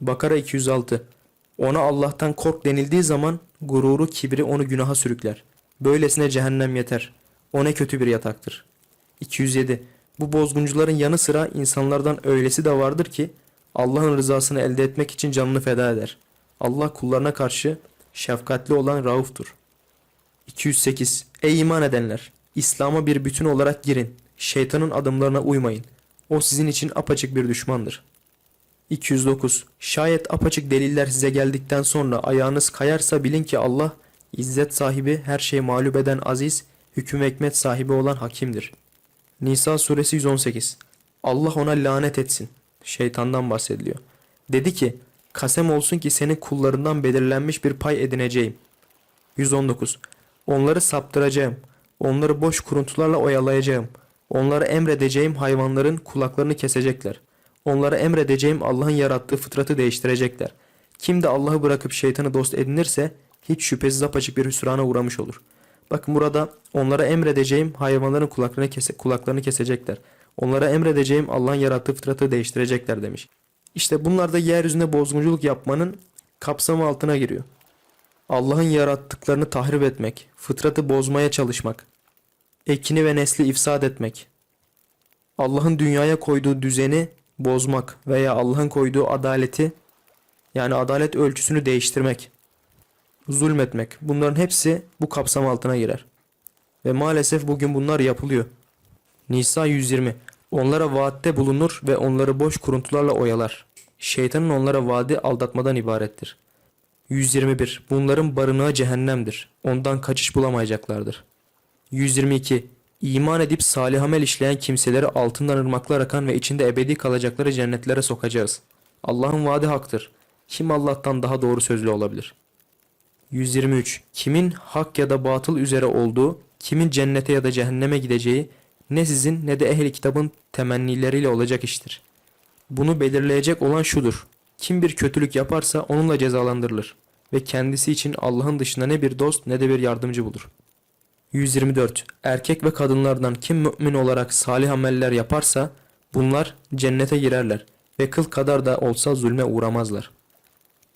Bakara 206 Ona Allah'tan kork denildiği zaman gururu kibri onu günaha sürükler. Böylesine cehennem yeter. O ne kötü bir yataktır. 207 Bu bozguncuların yanı sıra insanlardan öylesi de vardır ki Allah'ın rızasını elde etmek için canını feda eder. Allah kullarına karşı şefkatli olan rauftur. 208 Ey iman edenler! İslam'a bir bütün olarak girin. Şeytanın adımlarına uymayın. O sizin için apaçık bir düşmandır. 209 Şayet apaçık deliller size geldikten sonra ayağınız kayarsa bilin ki Allah izzet sahibi, her şeyi mağlup eden aziz, hüküm ve hikmet sahibi olan hakimdir. Nisa suresi 118 Allah ona lanet etsin. Şeytandan bahsediliyor. Dedi ki, kasem olsun ki senin kullarından belirlenmiş bir pay edineceğim. 119 Onları saptıracağım. Onları boş kuruntularla oyalayacağım. Onlara emredeceğim hayvanların kulaklarını kesecekler. Onlara emredeceğim Allah'ın yarattığı fıtratı değiştirecekler. Kim de Allah'ı bırakıp şeytanı dost edinirse hiç şüphesiz apaçık bir hüsrana uğramış olur. Bakın burada onlara emredeceğim hayvanların kulaklarını, kese, kulaklarını kesecekler. Onlara emredeceğim Allah'ın yarattığı fıtratı değiştirecekler demiş. İşte bunlar da yeryüzünde bozgunculuk yapmanın kapsamı altına giriyor. Allah'ın yarattıklarını tahrip etmek, fıtratı bozmaya çalışmak, ekini ve nesli ifsad etmek, Allah'ın dünyaya koyduğu düzeni bozmak veya Allah'ın koyduğu adaleti yani adalet ölçüsünü değiştirmek, zulmetmek bunların hepsi bu kapsam altına girer. Ve maalesef bugün bunlar yapılıyor. Nisa 120 Onlara vaatte bulunur ve onları boş kuruntularla oyalar. Şeytanın onlara vaadi aldatmadan ibarettir. 121 Bunların barınağı cehennemdir. Ondan kaçış bulamayacaklardır. 122 İman edip salih amel işleyen kimseleri altından ırmaklar akan ve içinde ebedi kalacakları cennetlere sokacağız. Allah'ın vaadi haktır. Kim Allah'tan daha doğru sözlü olabilir? 123 Kimin hak ya da batıl üzere olduğu, kimin cennete ya da cehenneme gideceği ne sizin ne de ehli kitabın temennileriyle olacak iştir. Bunu belirleyecek olan şudur. Kim bir kötülük yaparsa onunla cezalandırılır ve kendisi için Allah'ın dışında ne bir dost ne de bir yardımcı bulur. 124. Erkek ve kadınlardan kim mümin olarak salih ameller yaparsa bunlar cennete girerler ve kıl kadar da olsa zulme uğramazlar.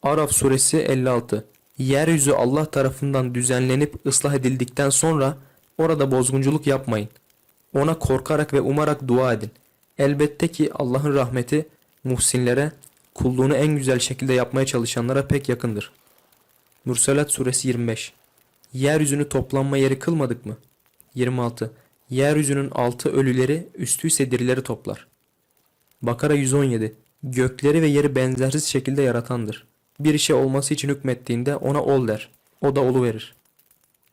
Araf suresi 56. Yeryüzü Allah tarafından düzenlenip ıslah edildikten sonra orada bozgunculuk yapmayın. Ona korkarak ve umarak dua edin. Elbette ki Allah'ın rahmeti muhsinlere, kulluğunu en güzel şekilde yapmaya çalışanlara pek yakındır. Mürselat suresi 25 Yeryüzünü toplanma yeri kılmadık mı? 26. Yeryüzünün altı ölüleri, üstü ise dirileri toplar. Bakara 117. Gökleri ve yeri benzersiz şekilde yaratandır. Bir işe olması için hükmettiğinde ona ol der. O da olu verir.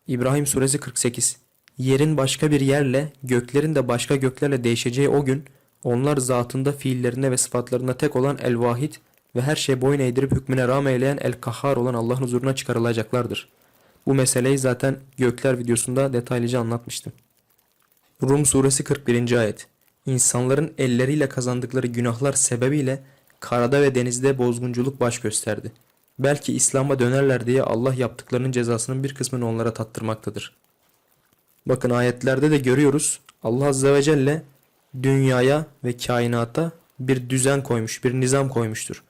İbrahim suresi 48. Yerin başka bir yerle, göklerin de başka göklerle değişeceği o gün, onlar zatında, fiillerine ve sıfatlarına tek olan El-Vahid ve her şeye boyun eğdirip hükmüne rağm eyleyen El-Kahhar olan Allah'ın huzuruna çıkarılacaklardır. Bu meseleyi zaten Gökler videosunda detaylıca anlatmıştım. Rum suresi 41. ayet. İnsanların elleriyle kazandıkları günahlar sebebiyle karada ve denizde bozgunculuk baş gösterdi. Belki İslam'a dönerler diye Allah yaptıklarının cezasının bir kısmını onlara tattırmaktadır. Bakın ayetlerde de görüyoruz. Allah Azze ve Celle dünyaya ve kainata bir düzen koymuş, bir nizam koymuştur.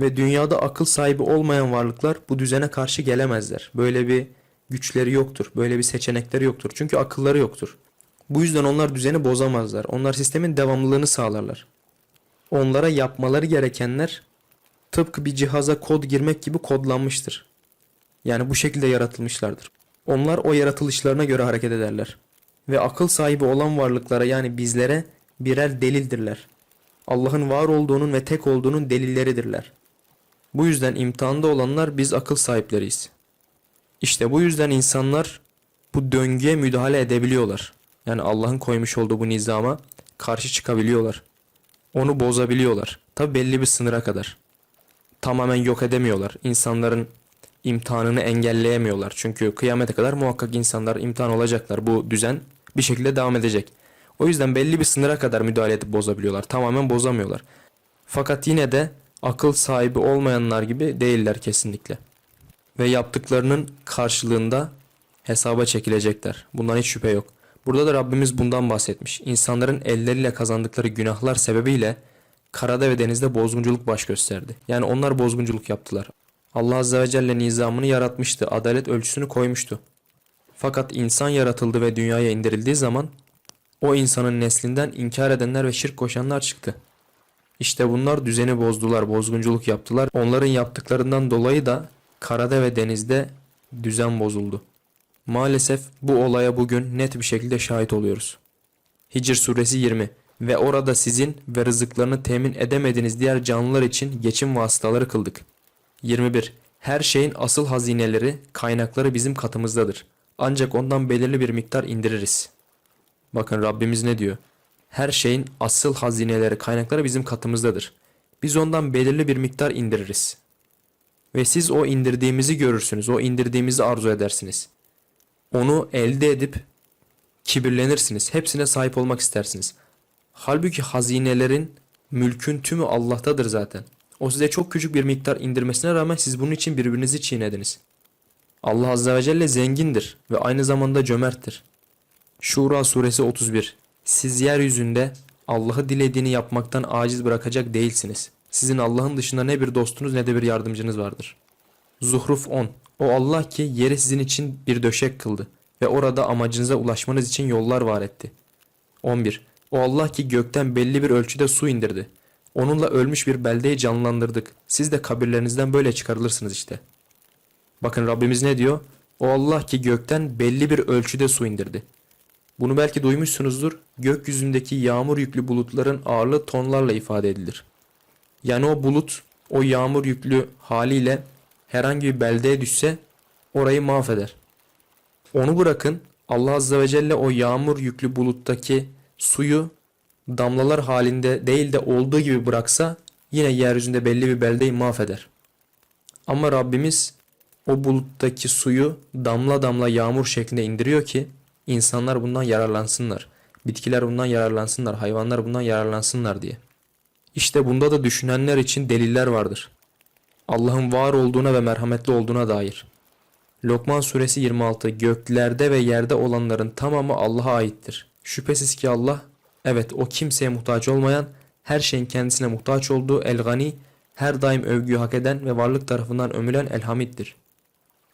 Ve dünyada akıl sahibi olmayan varlıklar bu düzene karşı gelemezler. Böyle bir güçleri yoktur. Böyle bir seçenekleri yoktur. Çünkü akılları yoktur. Bu yüzden onlar düzeni bozamazlar. Onlar sistemin devamlılığını sağlarlar. Onlara yapmaları gerekenler tıpkı bir cihaza kod girmek gibi kodlanmıştır. Yani bu şekilde yaratılmışlardır. Onlar o yaratılışlarına göre hareket ederler. Ve akıl sahibi olan varlıklara yani bizlere birer delildirler. Allah'ın var olduğunun ve tek olduğunun delilleridirler. Bu yüzden imtihanda olanlar biz akıl sahipleriyiz. İşte bu yüzden insanlar bu döngüye müdahale edebiliyorlar. Yani Allah'ın koymuş olduğu bu nizama karşı çıkabiliyorlar. Onu bozabiliyorlar. Tabi belli bir sınıra kadar. Tamamen yok edemiyorlar. İnsanların imtihanını engelleyemiyorlar. Çünkü kıyamete kadar muhakkak insanlar imtihan olacaklar. Bu düzen bir şekilde devam edecek. O yüzden belli bir sınıra kadar müdahale edip bozabiliyorlar. Tamamen bozamıyorlar. Fakat yine de akıl sahibi olmayanlar gibi değiller kesinlikle. Ve yaptıklarının karşılığında hesaba çekilecekler. Bundan hiç şüphe yok. Burada da Rabbimiz bundan bahsetmiş. İnsanların elleriyle kazandıkları günahlar sebebiyle karada ve denizde bozgunculuk baş gösterdi. Yani onlar bozgunculuk yaptılar. Allah Azze ve Celle nizamını yaratmıştı, adalet ölçüsünü koymuştu. Fakat insan yaratıldı ve dünyaya indirildiği zaman o insanın neslinden inkar edenler ve şirk koşanlar çıktı. İşte bunlar düzeni bozdular, bozgunculuk yaptılar. Onların yaptıklarından dolayı da karada ve denizde düzen bozuldu. Maalesef bu olaya bugün net bir şekilde şahit oluyoruz. Hicr suresi 20 ve orada sizin ve rızıklarını temin edemediğiniz diğer canlılar için geçim vasıtaları kıldık. 21. Her şeyin asıl hazineleri, kaynakları bizim katımızdadır. Ancak ondan belirli bir miktar indiririz. Bakın Rabbimiz ne diyor? Her şeyin asıl hazineleri, kaynakları bizim katımızdadır. Biz ondan belirli bir miktar indiririz. Ve siz o indirdiğimizi görürsünüz, o indirdiğimizi arzu edersiniz. Onu elde edip kibirlenirsiniz. Hepsine sahip olmak istersiniz. Halbuki hazinelerin, mülkün tümü Allah'tadır zaten. O size çok küçük bir miktar indirmesine rağmen siz bunun için birbirinizi çiğnediniz. Allah Azze ve Celle zengindir ve aynı zamanda cömerttir. Şura suresi 31 Siz yeryüzünde Allah'ı dilediğini yapmaktan aciz bırakacak değilsiniz. Sizin Allah'ın dışında ne bir dostunuz ne de bir yardımcınız vardır. Zuhruf 10 O Allah ki yeri sizin için bir döşek kıldı ve orada amacınıza ulaşmanız için yollar var etti. 11 O Allah ki gökten belli bir ölçüde su indirdi. Onunla ölmüş bir beldeyi canlandırdık. Siz de kabirlerinizden böyle çıkarılırsınız işte. Bakın Rabbimiz ne diyor? O Allah ki gökten belli bir ölçüde su indirdi. Bunu belki duymuşsunuzdur. Gökyüzündeki yağmur yüklü bulutların ağırlığı tonlarla ifade edilir. Yani o bulut o yağmur yüklü haliyle herhangi bir beldeye düşse orayı mahveder. Onu bırakın Allah Azze ve Celle o yağmur yüklü buluttaki suyu damlalar halinde değil de olduğu gibi bıraksa yine yeryüzünde belli bir beldeyi mahveder. Ama Rabbimiz o buluttaki suyu damla damla yağmur şeklinde indiriyor ki insanlar bundan yararlansınlar. Bitkiler bundan yararlansınlar, hayvanlar bundan yararlansınlar diye. İşte bunda da düşünenler için deliller vardır. Allah'ın var olduğuna ve merhametli olduğuna dair. Lokman suresi 26 Göklerde ve yerde olanların tamamı Allah'a aittir. Şüphesiz ki Allah, evet o kimseye muhtaç olmayan, her şeyin kendisine muhtaç olduğu el-gani, her daim övgüyü hak eden ve varlık tarafından ömülen el-hamiddir.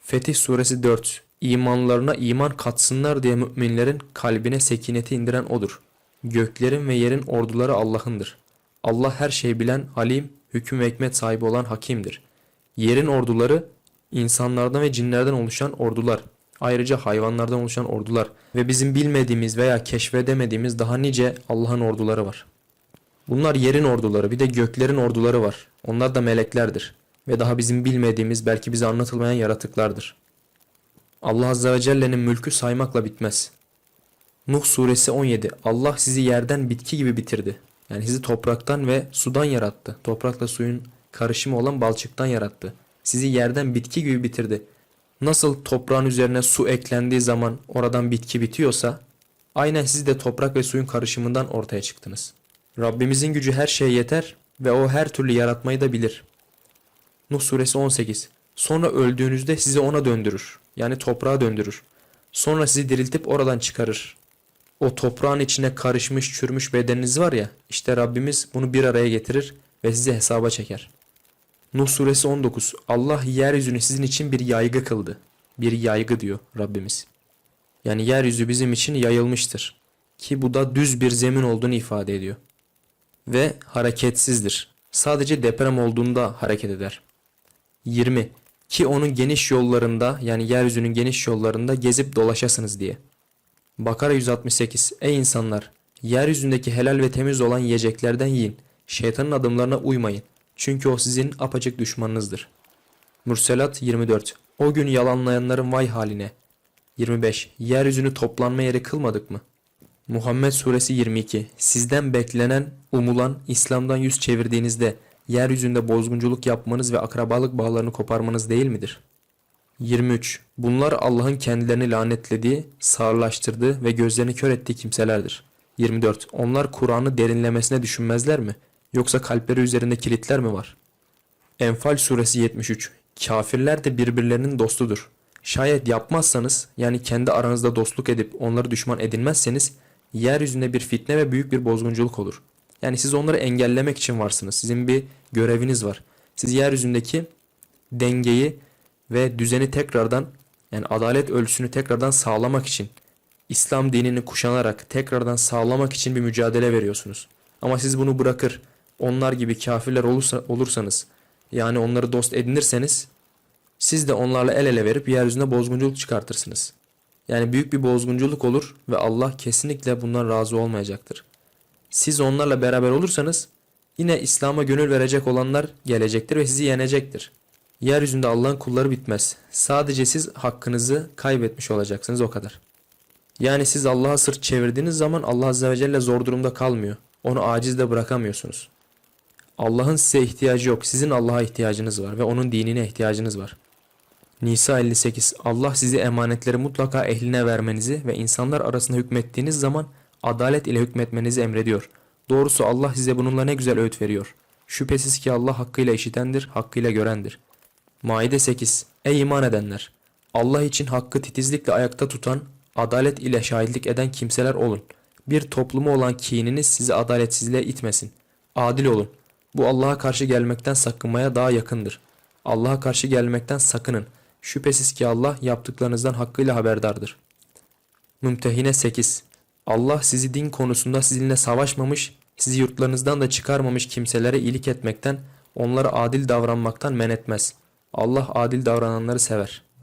Fetih suresi 4 İmanlarına iman katsınlar diye müminlerin kalbine sekineti indiren odur. Göklerin ve yerin orduları Allah'ındır. Allah her şeyi bilen, halim, hüküm ve hikmet sahibi olan hakimdir. Yerin orduları insanlardan ve cinlerden oluşan ordular. Ayrıca hayvanlardan oluşan ordular ve bizim bilmediğimiz veya keşfedemediğimiz daha nice Allah'ın orduları var. Bunlar yerin orduları bir de göklerin orduları var. Onlar da meleklerdir ve daha bizim bilmediğimiz belki bize anlatılmayan yaratıklardır. Allah Azze ve Celle'nin mülkü saymakla bitmez. Nuh suresi 17 Allah sizi yerden bitki gibi bitirdi. Yani sizi topraktan ve sudan yarattı. Toprakla suyun karışımı olan balçıktan yarattı. Sizi yerden bitki gibi bitirdi. Nasıl toprağın üzerine su eklendiği zaman oradan bitki bitiyorsa aynen siz de toprak ve suyun karışımından ortaya çıktınız. Rabbimizin gücü her şeye yeter ve o her türlü yaratmayı da bilir. Nuh suresi 18 Sonra öldüğünüzde sizi ona döndürür. Yani toprağa döndürür. Sonra sizi diriltip oradan çıkarır. O toprağın içine karışmış çürümüş bedeniniz var ya işte Rabbimiz bunu bir araya getirir ve sizi hesaba çeker. Nuh suresi 19 Allah yeryüzünü sizin için bir yaygı kıldı. Bir yaygı diyor Rabbimiz. Yani yeryüzü bizim için yayılmıştır. Ki bu da düz bir zemin olduğunu ifade ediyor. Ve hareketsizdir. Sadece deprem olduğunda hareket eder. 20. Ki onun geniş yollarında yani yeryüzünün geniş yollarında gezip dolaşasınız diye. Bakara 168 Ey insanlar! Yeryüzündeki helal ve temiz olan yiyeceklerden yiyin. Şeytanın adımlarına uymayın. Çünkü o sizin apaçık düşmanınızdır. Mürselat 24 O gün yalanlayanların vay haline. 25 Yeryüzünü toplanma yeri kılmadık mı? Muhammed Suresi 22 Sizden beklenen, umulan, İslam'dan yüz çevirdiğinizde yeryüzünde bozgunculuk yapmanız ve akrabalık bağlarını koparmanız değil midir? 23. Bunlar Allah'ın kendilerini lanetlediği, sağırlaştırdığı ve gözlerini kör ettiği kimselerdir. 24. Onlar Kur'an'ı derinlemesine düşünmezler mi? Yoksa kalpleri üzerinde kilitler mi var? Enfal suresi 73. Kafirler de birbirlerinin dostudur. Şayet yapmazsanız yani kendi aranızda dostluk edip onları düşman edinmezseniz yeryüzünde bir fitne ve büyük bir bozgunculuk olur. Yani siz onları engellemek için varsınız. Sizin bir göreviniz var. Siz yeryüzündeki dengeyi ve düzeni tekrardan yani adalet ölçüsünü tekrardan sağlamak için İslam dinini kuşanarak tekrardan sağlamak için bir mücadele veriyorsunuz. Ama siz bunu bırakır onlar gibi kafirler olursa, olursanız yani onları dost edinirseniz siz de onlarla el ele verip yeryüzünde bozgunculuk çıkartırsınız. Yani büyük bir bozgunculuk olur ve Allah kesinlikle bundan razı olmayacaktır. Siz onlarla beraber olursanız yine İslam'a gönül verecek olanlar gelecektir ve sizi yenecektir. Yeryüzünde Allah'ın kulları bitmez. Sadece siz hakkınızı kaybetmiş olacaksınız o kadar. Yani siz Allah'a sırt çevirdiğiniz zaman Allah Azze ve Celle zor durumda kalmıyor. Onu aciz de bırakamıyorsunuz. Allah'ın size ihtiyacı yok. Sizin Allah'a ihtiyacınız var ve onun dinine ihtiyacınız var. Nisa 58 Allah sizi emanetleri mutlaka ehline vermenizi ve insanlar arasında hükmettiğiniz zaman adalet ile hükmetmenizi emrediyor. Doğrusu Allah size bununla ne güzel öğüt veriyor. Şüphesiz ki Allah hakkıyla işitendir, hakkıyla görendir. Maide 8 Ey iman edenler! Allah için hakkı titizlikle ayakta tutan, adalet ile şahitlik eden kimseler olun. Bir topluma olan kininiz sizi adaletsizliğe itmesin. Adil olun. Bu Allah'a karşı gelmekten sakınmaya daha yakındır. Allah'a karşı gelmekten sakının. Şüphesiz ki Allah yaptıklarınızdan hakkıyla haberdardır. Mümtehine 8 Allah sizi din konusunda sizinle savaşmamış, sizi yurtlarınızdan da çıkarmamış kimselere iyilik etmekten, onlara adil davranmaktan men etmez. Allah adil davrananları sever.